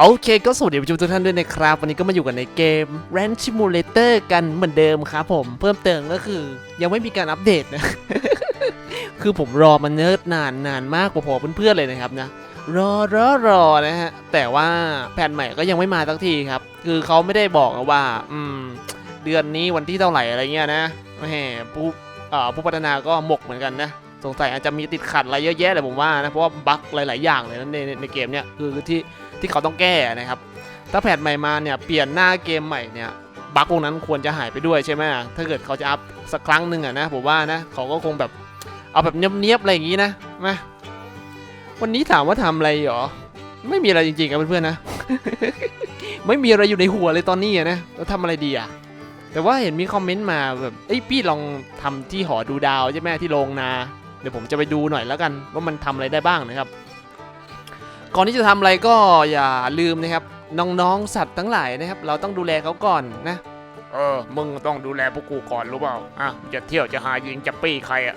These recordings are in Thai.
โอเคก็สวัสดีผู้ชมทุกท่านด้วยนะครับ วันนี้ก็มาอยู่กันในเกม Ranch Simulator กันเหมือนเดิมครับผม เพิ่มเติมก็คือ ยังไม่มีการอัปเดตนะ คือผมรอมันเนิ่นนานนานมากพอๆเพื่อนๆเลยนะครับนะ รอรอรอนะฮะ แต่ว่าแผ่นใหม่ก็ยังไม่มาสักทีครับ คือเขาไม่ได้บอกว่า อืม เดือนนี้วันที่เท่าไหร่อะไรเงี้ยนะแหมผู้ผู้พัฒนาก็หมกเหมือนกันนะสงสัยอาจจะมีติดขัดอะไรเยอะแยะเลยผมว่านะเพราะว่าบั๊กหลาย ๆ อย่างเลยนะในในในเกมเนี้ยคือที่ ที่เขาต้องแก้นะครับ ถ้าแพทใหม่มาเนี่ยเปลี่ยนหน้าเกมใหม่เนี่ยบั๊กพวกนั้นควรจะหายไปด้วยใช่ไหมถ้าเกิดเขาจะอัพสักครั้งหนึ่งอะนะผมว่านะเขาก็คงแบบเอาแบบเนียบๆอะไรอย่างงี้นะมาวันนี้ถามว่าทำอะไรหรอ ไม่มีอะไรจริงๆครับเพื่อนๆนะ ไม่มีอะไรอยู่ในหัวเลยตอนนี้อะนะแล้วทำอะไรดีอะแต่ว่าเห็นมีคอมเมนต์มาแบบเอ้ยพี่ลองทำที่หอดูดาวใช่ไหมที่โรงนา เดี๋ยวผมจะไปดูหน่อยแล้วกันว่ามันทำอะไรได้บ้างนะครับ ก่อนที่จะทำอะไรก็อย่าลืมนะครับ น้องๆสัตว์ทั้งหลายนะครับ เราต้องดูแลเขาก่อนนะเออ มึงต้องดูแลพวกกูก่อนรู้เปล่า อะ จะเที่ยวจะหายิงจะปี้ใครอะ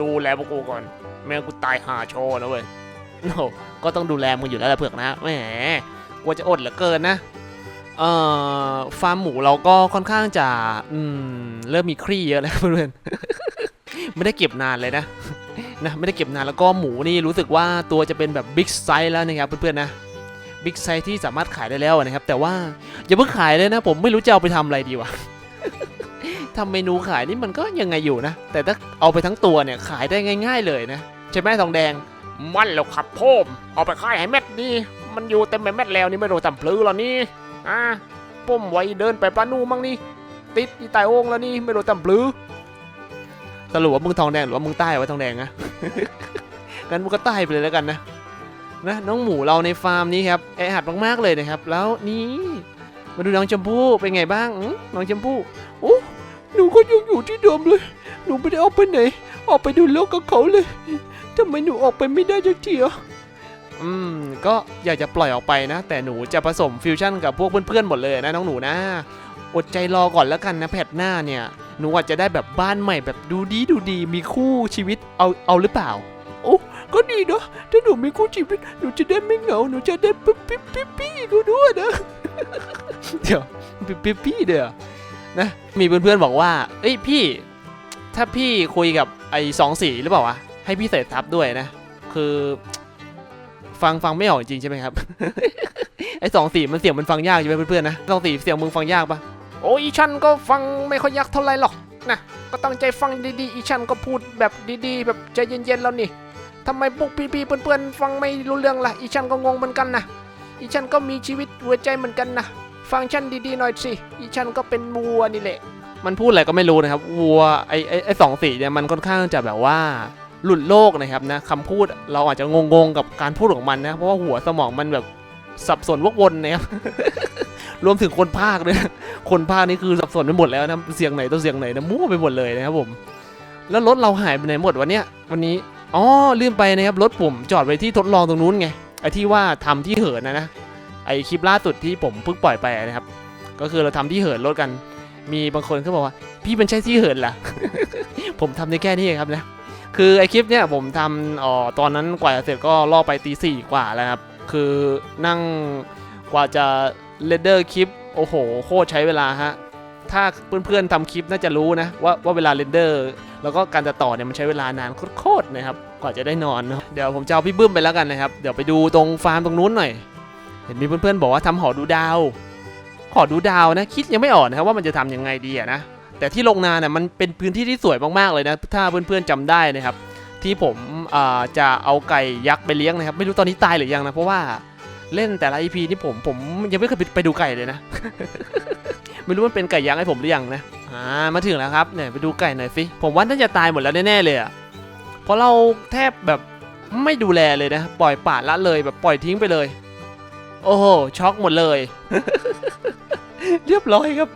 ดูแลพวกกูก่อน แม่งกูตายหาโชว์นะเว้ยโอ้ก็ต้องดูแลมึงอยู่แล้วแหละเผือกนะ แหมกลัวจะอดเหลือเกินนะ เอ่อ ฟาร์มหมูเราก็ค่อนข้างจะ อืม เริ่มมีครี่เยอะแล้วเพื่อนๆไม่ได้เก็บนานเลยนะ นะไม่ได้เก็บนานแล้วก็หมูนี่รู้สึกว่าตัวจะเป็นแบบบิ๊กไซส์แล้วนะครับเพื่อนๆนะบิ๊กไซส์ที่สามารถขายได้แล้วนะครับ แต่ว่าอย่าเพิ่งขายเลยนะ ผมไม่รู้จะเอาไปทำอะไรดีวะทำเมนูขายนี่มันก็ยังไงอยู่นะ แต่ถ้าเอาไปทั้งตัวเนี่ยขายได้ง่าย ๆ เลยนะใช่ไหมทองแดงมันแล้วครับพ่อมเอาไปขายให้แม็ดนี่มันอยู่เต็มไปแม็ดแล้วนี่ไม่รู้ทำพลื้อแล้วนี่อะพ่มไว้เดินไปปลานูมั่งนี่ติดที่ใต้โอ่งแล้วนี่ไม่รู้ทำพลื้อสรุปว่ามึงทองแดงหรือว่ามึงใต้วะทองแดงอะงั้นมึงก็ใต้ไปเลยแล้วกันนะนะน้องหมูเราในฟาร์มนี้ครับแออัดมากๆเลยนะครับ แล้วนี่มาดูน้องชมพู่เป็นไงบ้างน้องชมพู่โอ้หนูก็ยังอยู่ที่เดิมเลย หนูไม่ได้ออกไปไหน ออกไปดูโลกกับเขาเลยทำไมหนูออกไปไม่ได้จักทีอะอืมก็อยากจะปล่อยออกไปนะ แต่หนูจะผสมฟิวชั่นกับพวกเพื่อนๆหมดเลยนะน้องหนูนะ อดใจรอก่อนแล้วกันนะแพทหน้าเนี่ย หนูอาจจะได้แบบบ้านใหม่แบบดูดีดูดีมีคู่ชีวิตเอาเอาหรือเปล่า โอ้ก็ดีเนาะถ้าหนูมีคู่ชีวิตหนูจะได้ไม่เหงาหนูจะได้ปิ๊บปิ๊บปิ๊บปิ๊บกูด้วยนะเดี๋ยวปิ๊บปิ๊บปิ๊บเดี๋ยวนะมีเพื่อนๆบอกว่าเอ้ยพี่ ถ้าพี่คุยกับไอ้สองสีหรือเปล่าวะให้พี่ใส่ทับด้วยนะ คือฟังฟังไม่ออกจริงใช่ไหมครับไอ้สองสีมันเสียงมันฟังยากใช่ไหมเพื่อนๆนะสองสีเสียงมึงฟังยากปะ โอ้ยอีฉันก็ฟังไม่ค่อยยากเท่าไหรหรอกนะก็ตั้งใจฟังดีๆ อีฉันก็พูดแบบดีๆ แบบใจเย็นๆแล้วนี่ทำไมพวกพี่ๆเพื่อนๆฟังไม่รู้เรื่องล่ะ อีฉันก็งงเหมือนกันนะอีฉันก็มีชีวิตหัวใจเหมือนกันนะฟังฉันดีๆหน่อยสิอีฉันก็เป็นวัวนี่แหละ มันพูดอะไรก็ไม่รู้นะครับวัวไอไอ้ไอ้สองสีเนี่ยมันค่อนข้างจะแบบว่าหลุดโลกนะครับนะคำพูดเราอาจจะงงๆกับการพูดของมันนะเพราะว่าหัวสมองมันแบบ สับสนวกวนนะครับรวมถึงคนภาคด้วยคนภาคนี่คือสับสนไปหมดแล้วนะเสียงไหนตัวเสียงไหนนะมั่วไปหมดเลยนะครับผม แล้วรถเราหายไปไหนหมดวันเนี้ยวันนี้อ๋อลืมไปนะครับรถผมจอดไว้ที่ทดลองตรงนู้นไงไอ้ที่ว่าทำที่เหินนะนะไอคลิปล่าสุดที่ผมเพิ่งปล่อยไปนะครับ ก็คือเราทำที่เหินรถกัน มีบางคนเขาบอกว่า พี่มันใช่ที่เหินเหรอผมทำได้แค่นี้เองครับนะคือไอคลิปเนี่ยผมทำอ๋อตอนนั้นกว่าจะเสร็จก็ล่อไปตีสี่กว่าแล้วครับ คือนั่งกว่าจะเรนเดอร์คลิป โอ้โห โคตรใช้เวลาฮะ ถ้าเพื่อนๆทำคลิปน่าจะรู้นะ ว่าว่าเวลาเรนเดอร์ แล้วก็การตัดต่อเนี่ยมันใช้เวลานานโคตรๆนะครับ กว่าจะได้นอนเนอะเดี๋ยวผมจะเอาพี่บึ้มไปแล้วกันนะครับ เดี๋ยวไปดูตรงฟาร์มตรงนู้นหน่อย เห็นมีเพื่อนๆบอกว่าทำหอดูดาว หอดูดาวนะ คิดยังไม่ออกนะครับว่ามันจะทำยังไงดีอะนะ แต่ที่โรงนาเนี่ยมันเป็นพื้นที่ที่สวยมากๆเลยนะ ถ้าเพื่อนๆจำได้นะครับ ที่ผมจะเอาไก่ยักษ์ไปเลี้ยงนะครับ ไม่รู้ตอนนี้ตายหรือยังนะ เพราะว่าเล่นแต่ละ EP นี่ผมผมยังไม่เคยไปไปดูไก่เลยนะ ไม่รู้มันเป็นไก่ยักษ์ให้ผมหรือยังนะอ่ามาถึงแล้วครับเนี่ยไปดูไก่หน่อยสิผมว่าน่าจะตายหมดแล้วแน่ๆเลยอะเพราะเราแทบแบบไม่ดูแลเลยนะ ปล่อยป่าละเลยแบบปล่อยทิ้งไปเลย โอ้โหช็อกหมดเลย เรียบร้อยครับ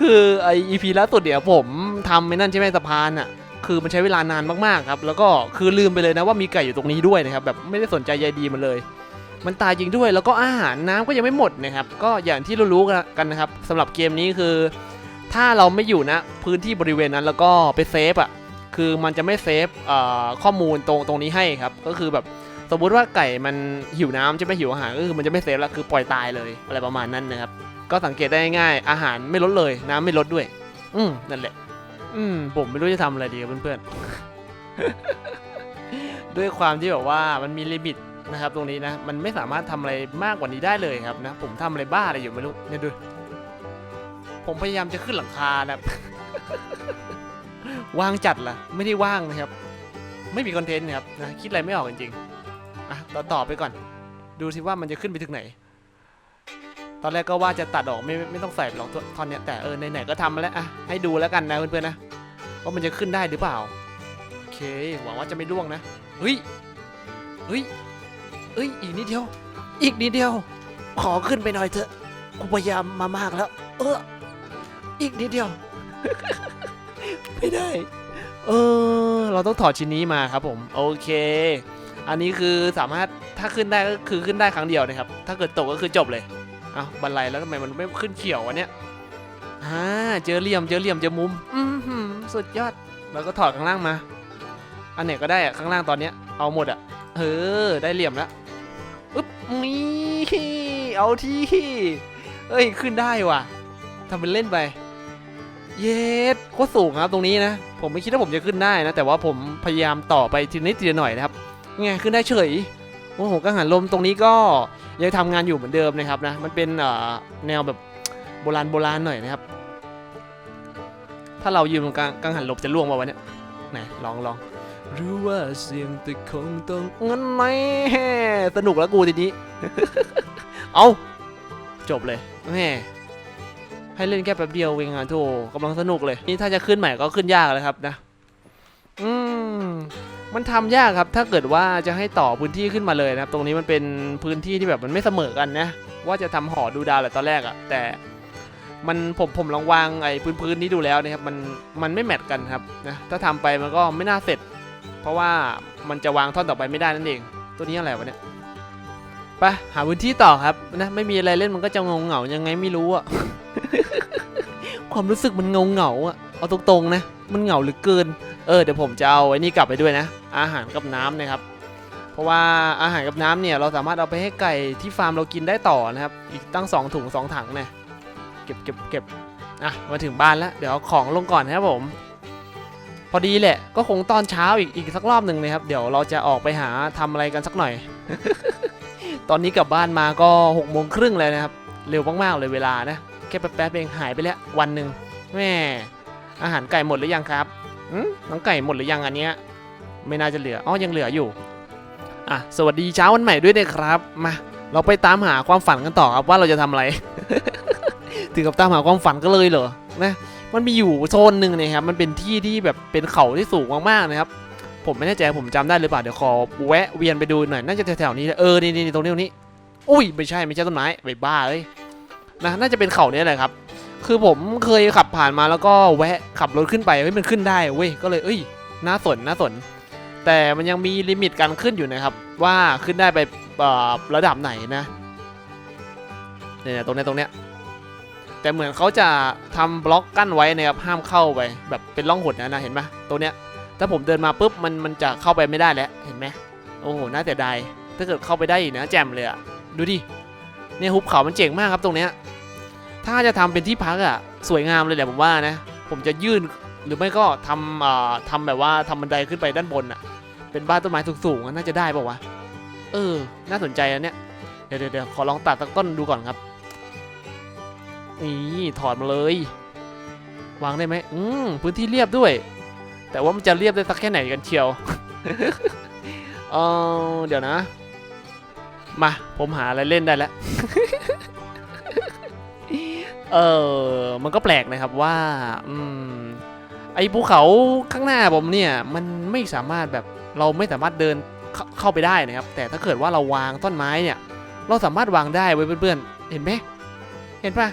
คือไอ EP ล่าสุดเดี๋ยวผมทำไอ้นั่นใช่ไหมสะพานอะ คือมันใช้เวลานานมากๆครับ แล้วก็คือลืมไปเลยนะว่ามีไก่อยู่ตรงนี้ด้วยนะครับ แบบไม่ได้สนใจใยดีมันเลย มันตายจริงด้วย แล้วก็อาหารน้ำก็ยังไม่หมดนะครับ ก็อย่างที่รู้ๆกันนะครับสำหรับเกมนี้คือ ถ้าเราไม่อยู่นะพื้นที่บริเวณนั้นแล้วก็ไปเซฟอะ คือมันจะไม่เซฟข้อมูลตรงตรงนี้ให้ครับ ก็คือแบบสมมุติว่าไก่มันหิวน้ำใช่ไหมหิวอาหารก็คือมันจะไม่เซฟแล้วคือปล่อยตายเลยอะไรประมาณนั้นนะครับ ก็สังเกตได้ง่ายอาหารไม่ลดเลย น้ำไม่ลดด้วย อืมนั่นแหละ อืมผมไม่รู้จะทำอะไรดีครับเพื่อนๆ ด้วยความที่แบบว่ามันมีลิมิตนะครับ ตรงนี้นะ มันไม่สามารถทำอะไรมากกว่านี้ได้เลยครับนะ ผมทำอะไรบ้าอะไรอยู่ไม่รู้เนี่ยดู ผมพยายามจะขึ้นหลังคานะครับว่างจัดล่ะ ไม่ได้ว่างนะครับ ไม่มีคอนเทนต์นะครับนะคิดอะไรไม่ออกจริงๆอะตอต่อไปก่อน ดูสิว่ามันจะขึ้นไปถึงไหน ตอนแรกก็ว่าจะตัดออกไม่ไม่ต้องใส่หรอกท่อนเนี้ยแต่เออไหนๆก็ทำมาแล้วอะให้ดูแล้วกันนะเพื่อนๆนะว่ามันจะขึ้นได้หรือเปล่าโอเคหวังว่าจะไม่ร่วงนะเฮ้ยเฮ้ยเฮ้ยอีกนิดเดียว อีกนิดเดียว ขอขึ้นไปหน่อยเถอะกูพยายามมามากแล้ว เอออีกนิดเดียว ไม่ได้ เออ เราต้องถอดชิ้นนี้มาครับผม โอเค อันนี้คือสามารถถ้าขึ้นได้ก็คือขึ้นได้ครั้งเดียวนะครับ ถ้าเกิดตกก็คือจบเลย เอาบันไลแล้วทำไมมันไม่ขึ้นเขียววะเนี่ยอ่าเจอเหลี่ยมเจอเหลี่ยมเจอมุมอือหือสุดยอดแล้วก็ถอดข้างล่างมา อันไหนก็ได้อะข้างล่างตอนเนี้ยเอาหมดอะเออได้เหลี่ยมแล้วอึ๊บนี่เอาที่เอ้ยขึ้นได้ว่ะทำเป็นเล่นไป เย็ดโคตรสูงครับตรงนี้นะ ผมไม่คิดว่าผมจะขึ้นได้นะ แต่ว่าผมพยายามต่อไปทีนิดทีละหน่อยนะครับไงขึ้นได้เฉย โอ้โหกังหันลมตรงนี้ก็ยังทำงานอยู่เหมือนเดิมนะครับนะ มันเป็นแนวแบบโบราณโบราณหน่อยนะครับ ถ้าเรายืนตรงกลางกังหันลมจะล่วงมาวันนี้ไหนลองลองรู้ว่าเสียงแต่คงต้องงั้นไหมสนุกแล้วกูทีนี้ เอาจบเลยแม่ให้เล่นแค่แป๊บเดียวเองอะโธ่กำลังสนุกเลย นี่ถ้าจะขึ้นใหม่ก็ขึ้นยากเลยครับนะ อืม มันทำยากครับ ถ้าเกิดว่าจะให้ต่อพื้นที่ขึ้นมาเลยนะครับ ตรงนี้มันเป็นพื้นที่ที่แบบมันไม่เสมอกันนะ ว่าจะทำหอดูดาวแหละตอนแรกอะแต่มันผมผมลองวางไอ้พื้นพื้นนี้ดูแล้วนะครับ มันมันไม่แมทกันครับนะถ้าทำไปมันก็ไม่น่าเสร็จ เพราะว่ามันจะวางท่อนต่อไปไม่ได้นั่นเอง ตัวนี้อะไรวะเนี่ยไปหาพื้นที่ต่อครับนะไม่มีอะไรเล่นมันก็จะงงเหงายังไงไม่รู้อะความรู้สึกมันเงาเงาอะเอาตรงๆนะ มันเหงาหรือเกิน เออเดี๋ยวผมจะเอาไอ้นี่กลับไปด้วยนะ อาหารกับน้ำนะครับ เพราะว่าอาหารกับน้ำเนี่ยเราสามารถเอาไปให้ไก่ที่ฟาร์มเรากินได้ต่อนะครับ อีกตั้ง 2 ถุง 2 ถังเนี่ย เก็บเก็บเก็บอะมาถึงบ้านแล้ว เดี๋ยวเอาของลงก่อนนะครับผม พอดีแหละ ก็คงตอนเช้าอีกอีกสักรอบหนึ่งนะครับ เดี๋ยวเราจะออกไปหาทำอะไรกันสักหน่อย ตอนนี้กลับบ้านมาก็6กโมงครึ่งเลยนะครับ เร็วมากๆเลยเวลานะ แค่แป๊บๆเองหายไปแล้ววันหนึ่งแม่ อาหารไก่หมดหรือยังครับอืมน้องไก่หมดหรือยังอันเนี้ยไม่น่าจะเหลืออ๋อยังเหลืออยู่อะสวัสดีเช้าวันใหม่ด้วยนะครับมาเราไปตามหาความฝันกันต่อครับว่าเราจะทำอะไรถึงกับตามหาความฝันก็เลยเหรอนะมันมีอยู่โซนหนึ่งนะครับ มันเป็นที่ที่แบบเป็นเขาที่สูงมากๆนะครับ ผมไม่แน่ใจผมจำได้หรือเปล่าเดี๋ยวขอแวะเวียนไปดูหน่อยน่าจะแถวๆนี้เลยเออนี่นี่ตรงนี้ตรงนี้ อุ้ยไม่ใช่ไม่ใช่ต้นไม้ไปบ้าเลยนะน่าจะเป็นเขาเนี้แหละครับ คือผมเคยขับผ่านมาแล้วก็แวะขับรถขึ้นไปเฮ้ยมันขึ้นได้เว้ยก็เลยเอ้ยน่าสนน่าสน แต่มันยังมีลิมิตการขึ้นอยู่นะครับ ว่าขึ้นได้ไประดับไหนนะเนี่ยตรงเนี้ยตรงเนี้ยแต่เหมือนเขาจะทำบล็อกกั้นไว้นะครับห้ามเข้าไป แบบเป็นร่องหนนะนะเห็นไหมตรงเนี้ยถ้าผมเดินมาปุ๊บมันมันจะเข้าไปไม่ได้แล้วเห็นไหมโอ้โหน่าเสียดายถ้าเกิดเข้าไปได้อีกนะแจ่มเลยอะดูดิเนี่ยหุบเขามันเจ๋งมากครับตรงเนี้ย ถ้าจะทำเป็นที่พักอะสวยงามเลยแหละผมว่านะ ผมจะยื่นหรือไม่ก็ทำเอ่อทำแบบว่าทำบันไดขึ้นไปด้านบนอะเป็นบ้านต้นไม้สูงๆน่าจะได้ป่าวะเออ น่าสนใจอันเนี้ยเดี๋ยวเดี๋ยวเดี๋ยวขอลองตัดต้นดูก่อนครับนี่ถอดมาเลย วางได้ไหมอืมพื้นที่เรียบด้วย แต่ว่ามันจะเรียบได้สักแค่ไหนกันเชียวเออเดี๋ยวนะ มา ผมหาอะไรเล่นได้แล้ว เออมันก็แปลกนะครับว่าอืมไอ้ภูเขาข้างหน้าผมเนี่ยมันไม่สามารถแบบเราไม่สามารถเดินเข้าเข้าไปได้นะครับ แต่ถ้าเกิดว่าเราวางต้นไม้เนี่ย เราสามารถวางได้เว้เพื่อนๆเห็นไหมเห็นปะ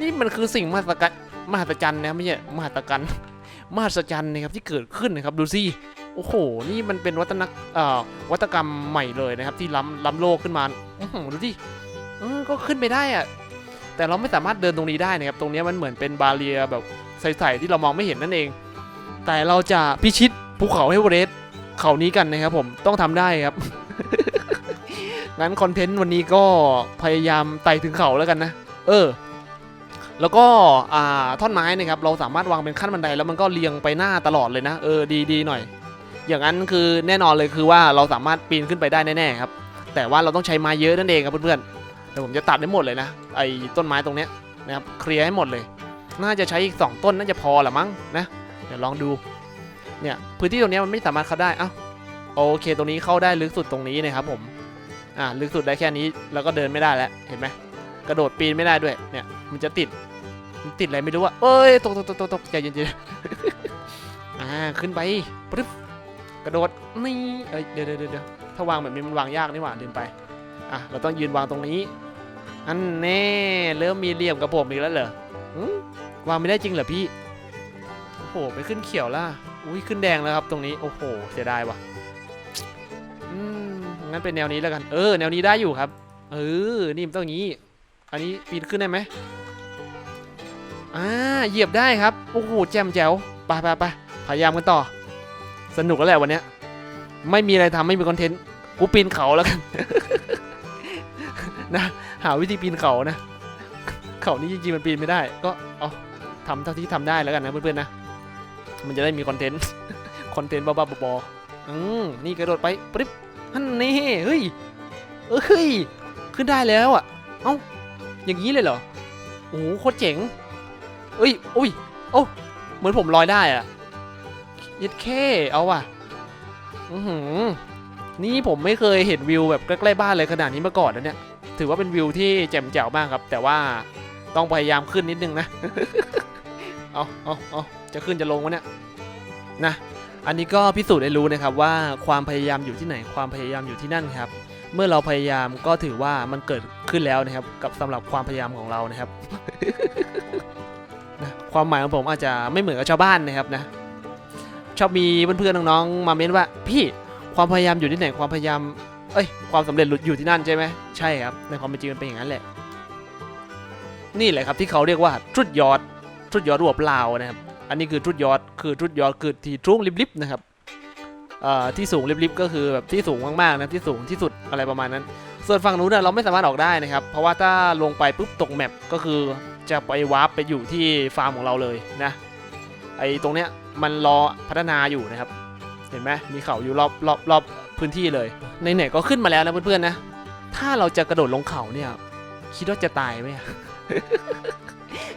นี่มันคือสิ่งมหัศจรรย์มหัศจรรย์นะไม่ใช่มหัศจรรย์มหัศจรรย์นะครับที่เกิดขึ้นนะครับดูสิโอ้โห นี่มันเป็นวัฒนเอ่อวัตกรรมใหม่เลยนะครับ ที่ล้ำล้ำโลกขึ้นมาอืดูดิเออก็ขึ้นไปได้อะ แต่เราไม่สามารถเดินตรงนี้ได้นะครับ ตรงนี้มันเหมือนเป็นบาเรียแบบใสๆที่เรามองไม่เห็นนั่นเอง แต่เราจะพิชิตภูเขาเฮเวอเรสต์เขานี้กันนะครับผมต้องทำได้ครับ งั้นคอนเทนต์วันนี้ก็พยายามไต่ถึงเขาแล้วกันนะ เออ แล้วก็ท่อนไม้นะครับ เราสามารถวางเป็นขั้นบันไดแล้วมันก็เรียงไปหน้าตลอดเลยนะ เออดีดีหน่อย อย่างนั้นคือแน่นอนเลยคือว่าเราสามารถปีนขึ้นไปได้แน่ๆครับ แต่ว่าเราต้องใช้ไม้เยอะนั่นเองครับเพื่อนๆ ดี๋ยวผมจะตัดได้หมดเลยนะ ไอ้ต้นไม้ตรงเนี้ยนะครับเคลียร์ให้หมดเลย น่าจะใช้อีก 2 ต้นน่าจะพอละมั้งนะเดี๋ยวลองดูเนี่ยพื้นที่ตรงนี้มันไม่สามารถเข้าได้เอ้าโอเค ตรงนี้เข้าได้ลึกสุดตรงนี้นะครับผมอ่าลึกสุดได้แค่นี้แล้วก็เดินไม่ได้แล้วเห็นไหมกระโดดปีนไม่ได้ด้วยเนี่ยมันจะติดมันติดอะไรไม่รู้อะเอ้ยตกตกตกตกตกใจเย็นๆอ่าขึ้นไปปึ๊บกระโดดนี่เอ้ยเดี๋ยวเดี๋ยวเดี๋ยวถ้าวางแบบนี้มันวางยากนี่หว่าลืมไปอะเราต้องยืนวางตรงนี้ อันแน่เริ่มมีเหลี่ยมกับผมอีกแล้วเหรอวางไม่ได้จริงเหรอพี่ โอ้โหไปขึ้นเขียวล่ะ อุ้ยขึ้นแดงแล้วครับตรงนี้ โอ้โห เสียดายว่ะอืมงั้นเป็นแนวนี้แล้วกัน เออ แนวนี้ได้อยู่ครับ เออ นี่มันต้องงนี้ อันนี้ปีนขึ้นได้ไหมอ่า เหยียบได้ครับ โอ้โห แจ่มแจ๋ว ไปไปไปพยายามกันต่อ สนุกแล้วแหละวันเนี้ย ไม่มีอะไรทำไม่มีคอนเทนต์ กูปีนเขาแล้วกัน นะ หาวิธีปีนเขานะ เขานี่จริงๆมันปีนไม่ได้ ก็เอาทำเท่าที่ทำได้แล้วกันนะเพื่อนๆนะ มันจะได้มีคอนเทนต์ คอนเทนต์บ้าๆบอๆอืมนี่กระโดดไปปึ๊บฮันนี่เฮ้ยเอ้ย ขึ้นได้แล้วอะ เอ้า อย่างนี้เลยเหรอ โอ้โหโคตรเจ๋งเอ้ยอุ้ยโอ้เหมือนผมลอยได้อะยัดแค่เอาว่ะ อือหือ นี่ผมไม่เคยเห็นวิวแบบใกล้ๆบ้านเลยขนาดนี้มาก่อนนะเนี่ย ถือว่าเป็นวิวที่แจ่มแจ๋วมากครับ แต่ว่าต้องพยายามขึ้นนิดนึงนะ เอาเอาเอาจะขึ้นจะลงวะเนี่ยนะ อันนี้ก็พิสูจน์ได้รู้นะครับว่าความพยายามอยู่ที่ไหน ความพยายามอยู่ที่นั่นครับ เมื่อเราพยายามก็ถือว่ามันเกิดขึ้นแล้วนะครับ กับสำหรับความพยายามของเรานะครับนะความหมายของผมอาจจะไม่เหมือนกับชาวบ้านนะครับนะ ชอบมีเพื่อนๆน้องๆมาเม้นว่า พี่ความพยายามอยู่ที่ไหน ความพยายาม เอ้ยความสำเร็จอยู่ที่นั่นใช่ไหมใช่ครับในความเป็นจริงมันเป็นอย่างนั้นแหละ นี่แหละครับที่เขาเรียกว่าทรุดยอดทรุดยอดรวบลาวนะครับ อันนี้คือทรุดยอดคือทรุดยอดคือที่ทุ่งลิบๆนะครับที่สูงลิบๆก็คือแบบที่สูงมากๆนะที่สูงที่สุดอะไรประมาณนั้น ส่วนฝั่งนู้นนะเราไม่สามารถออกได้นะครับ เพราะว่าถ้าลงไปปุ๊บตกแมปก็คือจะไปวาร์ปไปอยู่ที่ฟาร์มของเราเลยนะไอตรงเนี้ยมันรอพัฒนาอยู่นะครับ ห็นไหมมีเขาอยู่รอบรอบรอบพื้นที่เลยในไหนก็ขึ้นมาแล้วนะเพื่อนๆนะ ถ้าเราจะกระโดดลงเขาเนี่ย คิดว่าจะตายไหม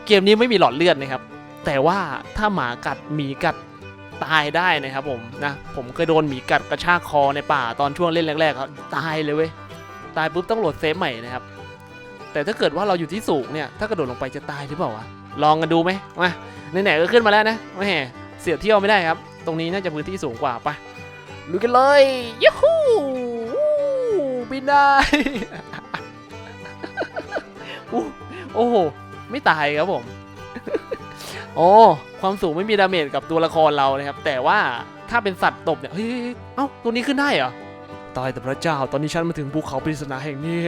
เกมนี้ไม่มีหลอดเลือดนะครับ แต่ว่าถ้าหมากัดหมีกัดตายได้นะครับผมนะผมเคยโดนหมีกัดกระชากคอในป่าตอนช่วงเล่นแรกๆครับตายเลยเว้ยตายปุ๊บต้องโหลดเซฟใหม่นะครับ แต่ถ้าเกิดว่าเราอยู่ที่สูงเนี่ยถ้ากระโดดลงไปจะตายหรือเปล่าวะลองกันดูไหมมาไหนๆก็ขึ้นมาแล้วนะแหมเสียเที่ยวไม่ได้ครับ ตรงนี้น่าจะพื้นที่สูงกว่าไปลุยกันเลยยูฮูวู้บินได้อู้โอ้โห ไม่ตายครับผมโอ้ความสูงไม่มีดาเมจกับตัวละครเรานะครับ แต่ว่าถ้าเป็นสัตว์ตบเนี่ย เฮ้ย เอ้า ตัวนี้ขึ้นได้เหรอ ตายแต่พระเจ้า ตอนนี้ฉันมาถึงภูเขาปริศนาแห่งนี้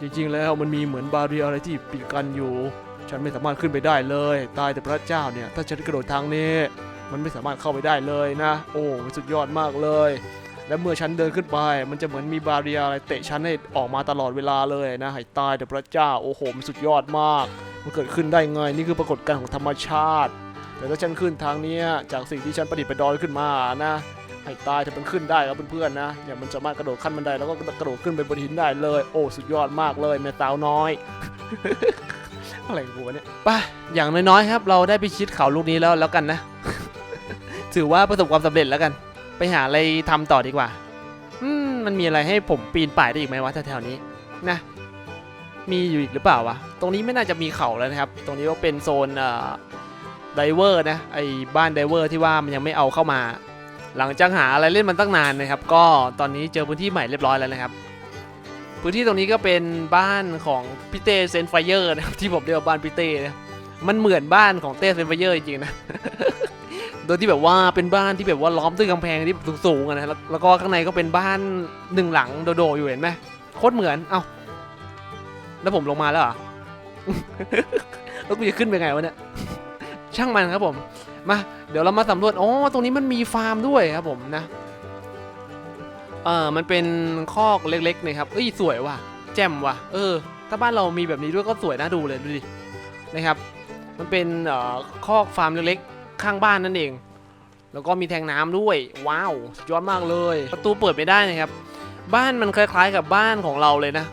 จริงๆ แล้วมันมีเหมือนบาเรียอะไรที่ปิดกันอยู่ ฉันไม่สามารถขึ้นไปได้เลย ตายแต่พระเจ้าเนี่ย ถ้าฉันกระโดดทางนี้ มันไม่สามารถเข้าไปได้เลยนะ โอ้สุดยอดมากเลย และเมื่อฉันเดินขึ้นไป มันจะเหมือนมีบาเรียอะไรเตะฉันให้ออกมาตลอดเวลาเลยนะให้ตายแต่พระเจ้าโอ้โหมันสุดยอดมาก มันเกิดขึ้นได้ไงนี่คือปรากฏการณ์ของธรรมชาติ แต่ถ้าฉันขึ้นทางนี้จากสิ่งที่ฉันประดิษฐ์ประดอยขึ้นมานะให้ตายถ้ามันขึ้นได้ครับเพื่อนๆนะเนี่ยมันสามารถกระโดดขั้นบันไดแล้วก็กระโดดขึ้นไปบนหินได้เลย โอ้สุดยอดมากเลยแม่สาวน้อยอะไรกูวะเนี่ยไปอย่างน้อยๆครับ เราได้ไปชิดเขาลูกนี้แล้วแล้วกันนะ ถือว่าประสบความสำเร็จแล้วกัน ไปหาอะไรทำต่อดีกว่า อืมมันมีอะไรให้ผมปีนป่ายได้อีกไหมวะแถวๆนี้นะ มีอยู่อีกหรือเปล่าวะ ตรงนี้ไม่น่าจะมีเขาแล้วนะครับ ตรงนี้ก็เป็นโซนเอ่อไดเวอร์นะ ไอ้บ้านไดเวอร์ที่ว่ามันยังไม่เอาเข้ามา หลังจากหาอะไรเล่นมันตั้งนานนะครับ ก็ตอนนี้เจอพื้นที่ใหม่เรียบร้อยแล้วนะครับ พื้นที่ตรงนี้ก็เป็นบ้านของพี่เต้เซนไฟเยอร์นะครับที่ผมเรียกว่าบ้านพี่เต้นะ มันเหมือนบ้านของเต้เซนไฟเยอร์จริงๆนะ โดยที่แบบว่าเป็นบ้านที่แบบว่าล้อมด้วยกำแพงที่สูงๆอะนะแล้วแล้วก็ข้างในก็เป็นบ้านหนึ่งหลังโดดๆอยู่เห็นไหมโคตรเหมือนเอ้าแล้วผมลงมาแล้วเหรอ แล้วกูจะขึ้นไปไงวะเนี่ย ช่างมันครับผม มา เดี๋ยวเรามาสำรวจ อ๋อ ตรงนี้มันมีฟาร์มด้วยครับผมนะ เออมันเป็นคอกเล็กๆนะครับ เอ้ย สวยว่ะ แจ่มว่ะ เออ ถ้าบ้านเรามีแบบนี้ด้วยก็สวยน่าดูเลยดูดิ นะครับ มันเป็นเอ่อคอกฟาร์มเล็ก ข้างบ้านนั่นเอง แล้วก็มีแทงน้ำด้วย ว้าวสุดยอดมากเลย ประตูเปิดไม่ได้นะครับ บ้านมันคล้ายๆกับบ้านของเราเลยนะ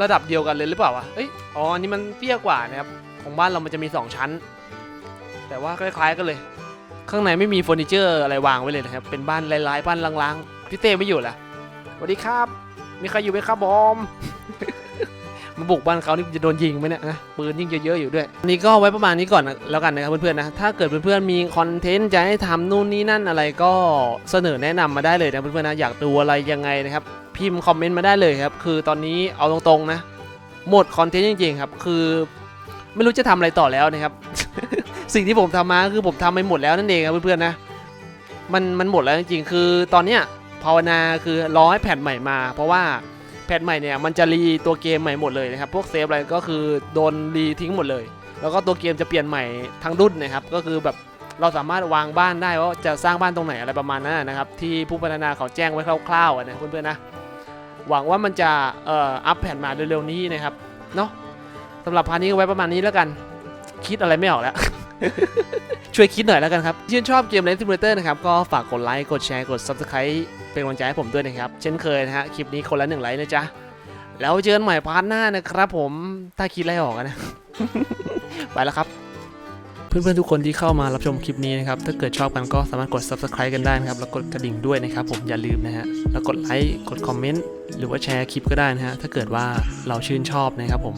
ระดับเดียวกันเลยหรือเปล่าวะเอ้ยอ๋ออันนี้มันเตี้ยกว่านะครับของบ้านเรามันจะมี 2 ชั้น แต่ว่าคล้าย ๆกันเลย ข้างในไม่มีเฟอร์นิเจอร์อะไรวางไว้เลยนะครับเป็นบ้านลายๆบ้านล้างๆพี่เต้ไม่อยู่ละสวัสดีครับ มีใครอยู่ไหมครับบอม มาบุกบ้านเขานี่จะโดนยิงไหมเนี่ยนะปืนยิ่งเยอะๆอยู่ด้วยอันนี้ก็ไว้ประมาณนี้ก่อนนะแล้วกันนะครับเพื่อนๆนะถ้าเกิดเพื่อนๆมีคอนเทนต์จะให้ทำนู่นนี่นั่นอะไรก็เสนอแนะนำมาได้เลยนะเพื่อนๆนะอยากดูอะไรยังไงนะครับพิมพ์คอมเมนต์มาได้เลยครับคือตอนนี้เอาตรงๆนะหมดคอนเทนต์จริงๆครับคือไม่รู้จะทำอะไรต่อแล้วนะครับ สิ่งที่ผมทำมาคือผมทำไปหมดแล้วนั่นเองครับเพื่อนๆนะมันมันหมดแล้วจริงๆ คือตอนเนี้ยภาวนาคือรอให้แผ่นใหม่มา เพราะว่า แผ่นใหม่เนี่ยมันจะรีตัวเกมใหม่หมดเลยนะครับ พวกเซฟอะไรก็คือโดนรีทิ้งหมดเลย แล้วก็ตัวเกมจะเปลี่ยนใหม่ทั้งรุ่นนะครับ ก็คือแบบเราสามารถวางบ้านได้ว่าจะสร้างบ้านตรงไหนอะไรประมาณนั้นนะครับ ที่ผู้พัฒนาเขาแจ้งไว้คร่าวๆนะเพื่อนๆนะ หวังว่ามันจะเอ่ออัปแผ่นมาเร็วๆนี้นะครับเนาะสำหรับพาร์ทนี้ก็ไว้ประมาณนี้แล้วกัน คิดอะไรไม่ออกแล้ว ช่วยคิดหน่อยแล้วกันครับชื่นชอบเกมเลนซิมูเลเตอร์นะครับ ก็ฝากกดไลค์ กดแชร์ กด Subscribe เป็นกำลังใจให้ผมด้วยนะครับ เช่นเคยนะฮะ คลิปนี้คนละหนึ่งไลค์นะจ๊ะ แล้วเจอกันใหม่พาร์ทหน้านะครับผม ถ้าคิดอะไรออกนะ ไปแล้วครับ เพื่อนๆทุกคนที่เข้ามารับชมคลิปนี้นะครับ ถ้าเกิดชอบกันก็สามารถกด Subscribe กันได้นะครับ แล้วกดกระดิ่งด้วยนะครับ ผมอย่าลืมนะฮะ แล้วกดไลค์ กดคอมเมนต์ หรือว่าแชร์คลิปก็ได้นะฮะ ถ้าเกิดว่าเราชื่นชอบนะครับผม